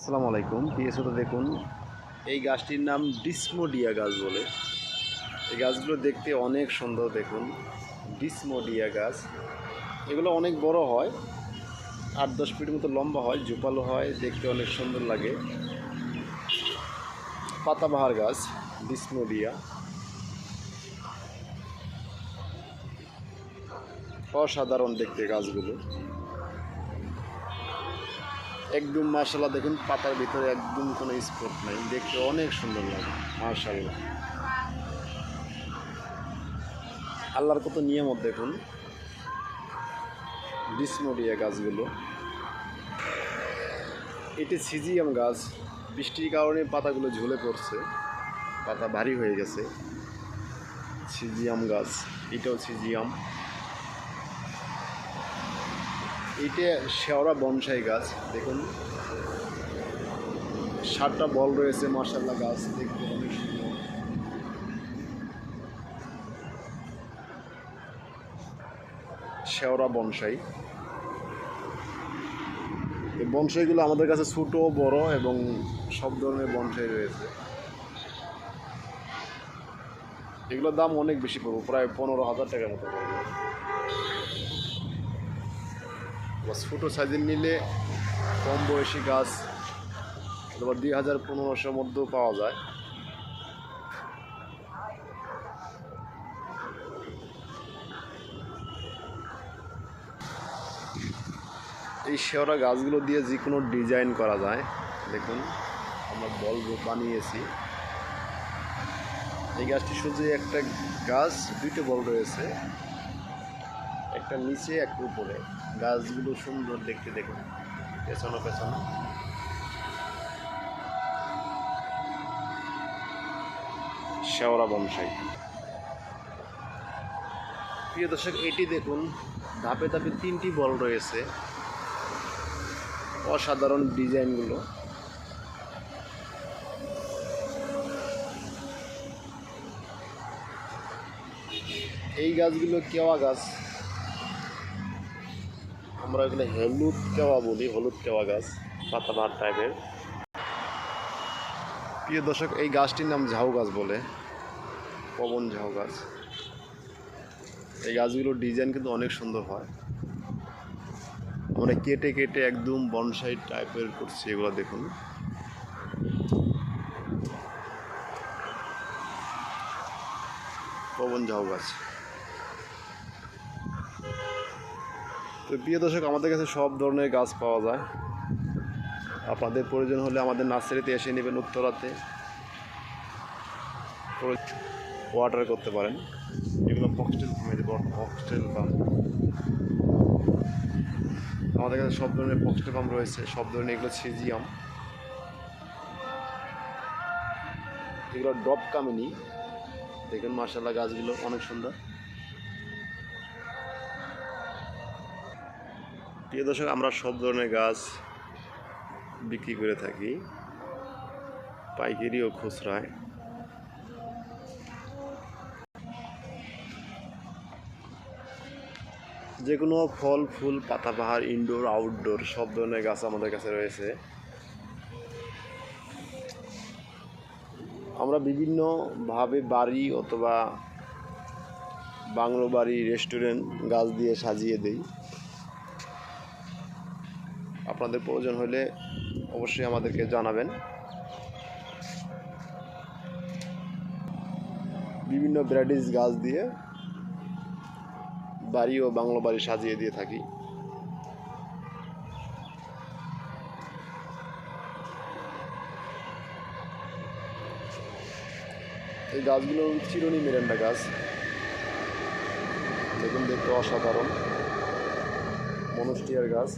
আসসালামু আলাইকুম পিএসওতে দেখুন। এই গাছটির নাম ডিসমোডিয়া গাছ বলে। এই গাছগুলো দেখতে অনেক সুন্দর দেখুন, ডিসমোডিয়া গাছ। এগুলো অনেক বড় হয়, আট দশ ফিট মতো লম্বা হয়, ঝোপালো হয়, দেখতে অনেক সুন্দর লাগে। পাতাবাহার গাছ, ডিসমোডিয়া। অসাধারণ দেখতে গাছগুলো। একদম মার্শাল্লাহ দেখুন, পাতার ভিতরে একদম কোনো স্পট নাই। দেখতে অনেক সুন্দর লাগে মার্শাল্লাহ আল্লাহর কত নিয়ামত, দেখুন। ডিসমোডিয়া গাছগুলো। এটি সিজিয়াম গাছ। বৃষ্টির কারণে পাতাগুলো ঝুলে পড়ছে। পাতা ভারী হয়ে গেছে। সিজিয়াম গাছ, এটাও সিজিয়াম। এইটা শেওড়া বনসাই গাছ, দেখুন। সাতটা বল রয়েছে মার্শাল্লাহ গাছ দেখতে অনেক সুন্দর। শেওড়া বনসাই। এই বনসাইগুলো আমাদের কাছে ছোট, বড় এবং সব ধরনের বনসাই রয়েছে। এগুলোর দাম অনেক বেশি পড়বে, প্রায় পনেরো হাজার টাকার মতো পড়বে। বা ছোটো সাইজের নিলে কম বয়সী গাছ অথবা দুই হাজার পনেরোশোর মধ্যেও পাওয়া যায়। এই শেওড়া গাছগুলো দিয়ে যে কোনো ডিজাইন করা যায়। দেখুন, আমরা বল বানিয়েছি। এই গাছটি শুধু একটা গাছ, দুইটা বল রয়েছে। একটা নিচে, একটা উপরে। গাছগুলো সুন্দর দেখতে দেখুন। পেছনে পেছনে। শেওড়া বনসাই। প্রিয় দর্শক, এটি দেখুন, ধাপে ধাপে তিনটি বল রয়েছে। অসাধারণ ডিজাইনগুলো। এই গাছগুলো কেওয়া গাছ। আমরা এখানে হলুদ কেওয়া বলি, হলুদ কেওয়া গাছ, পাতাবাহার টাইপের প্রিয় দর্শক, এই গাছটির নাম ঝাউ গাছ বলে, পবন ঝাউ গাছ। এই গাছগুলোর ডিজাইন কিন্তু অনেক সুন্দর হয়। আমরা কেটে কেটে একদম বনসাই টাইপের করছি, এগুলো দেখুন। পবন ঝাউ গাছ। তো প্রিয় দর্শক আমাদের কাছে সব ধরনের গাছ পাওয়া যায়। আপনাদের প্রয়োজন হলে আমাদের নার্সারিতে এসে নেবেন উত্তরাতে। ওয়াটার করতে পারেন। এগুলো ফার্মের ফক্সটেল ফার্ম আমাদের কাছে সব ধরনের ফক্সটেল ফার্ম রয়েছে সব ধরনের এগুলো সিজিয়াম এগুলো ডব কামিনি। দেখুন মার্শাল্লাহ গাছগুলো অনেক সুন্দর। প্রিয় দর্শক, আমরা সব ধরনের গাছ বিক্রি করে থাকি। পাইকারি ও খুচরায়। যে কোনো ফল, ফুল, পাতাবাহার ইনডোর আউটডোর সব ধরনের গাছ আমাদের কাছে রয়েছে। আমরা বিভিন্নভাবে বাড়ি অথবা বাংলো বাড়ি রেস্টুরেন্ট গাছ দিয়ে সাজিয়ে দিই। আপনাদের প্রয়োজন হলে অবশ্যই আমাদেরকে জানাবেন। বিভিন্ন ভ্যারাইটিস গাছ দিয়ে বাড়ি ও বাংলো বাড়ি সাজিয়ে দিয়ে থাকি। এই গাছগুলো চিরনি মেরেন্ডা গাছ। দেখুন, দেখতে অসাধারণ। মনস্টিয়ার গাছ।